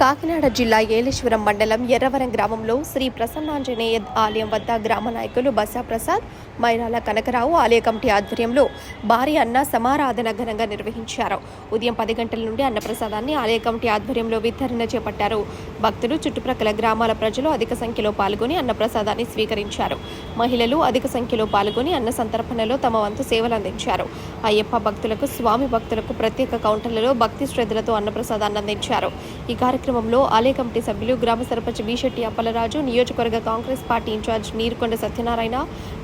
కాకినాడ జిల్లా ఏలేశ్వరం మండలం ఎర్రవరం గ్రామంలో శ్రీ ప్రసన్నాంజనేయ ఆలయం వద్ద గ్రామ నాయకులు బసా ప్రసాద్ మైరాల కనకరావు ఆలయ కమిటీ ఆధ్వర్యంలో భారీ అన్న సమారాధన ఘనంగా నిర్వహించారు. ఉదయం పది గంటల నుండి అన్నప్రసాదాన్ని ఆలయ కమిటీ ఆధ్వర్యంలో వితరణ చేపట్టారు. భక్తులు చుట్టుప్రక్కల గ్రామాల ప్రజలు అధిక సంఖ్యలో పాల్గొని అన్నప్రసాదాన్ని స్వీకరించారు. మహిళలు అధిక సంఖ్యలో పాల్గొని అన్న సంతర్పణలో తమ వంతు సేవలు అందించారు. అయ్యప్ప భక్తులకు స్వామి భక్తులకు ప్రత్యేక కౌంటర్లలో భక్తి శ్రద్ధలతో అన్నప్రసాదాన్ని అందించారు. ఈ కార్యక్రమంలో ఆలయ కమిటీ సభ్యులు గ్రామ సర్పంచ్ బీశెట్టి అప్పలరాజు నియోజకవర్గ Congress party incharge Neerukonda Satyanarayana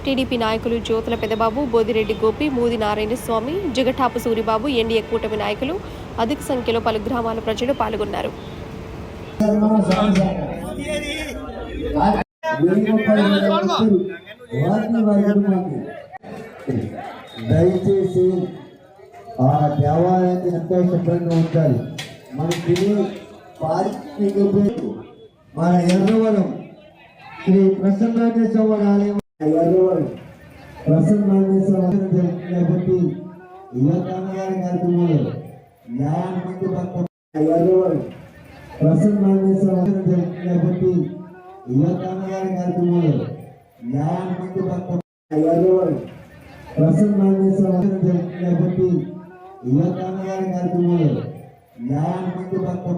TDP నాయకులు జ్యోతుల పెదబాబు బోదిరెడ్డి గోపి మూది నారాయణ స్వామి జిగటాపు సూరిబాబు ఎన్డీఏ కూటమి నాయకులు అధిక సంఖ్యలో పలు గ్రామాల ప్రజలు పాల్గొన్నారు. దయచేసి ఆ దేవాలయాన్ని ఎంతో శుభ్రంగా ఉంచాలి. మన తిని పార్కింగ్ మన ఎర్రవరం శ్రీ ప్రసన్నాంజేశ్వర ఆలయం ఎర్రవరం ప్రసన్నాంజేశ్వర ఆలయం జరుగుతుంది కాబట్టి కార్యక్రమంలో యాభై మంది భక్తులు ఎర్రవరం ప్రసన్నాంజేశ్వర ఆలయం కాబట్టి యువతగారి కార్యక్రమంలో యాభై మంది భక్తులు ఎర్రవరం ప్రసన్నాంజేశ్వర కాబట్టి యువతగారి కార్యక్రమంలో యాభై మంది భక్తులు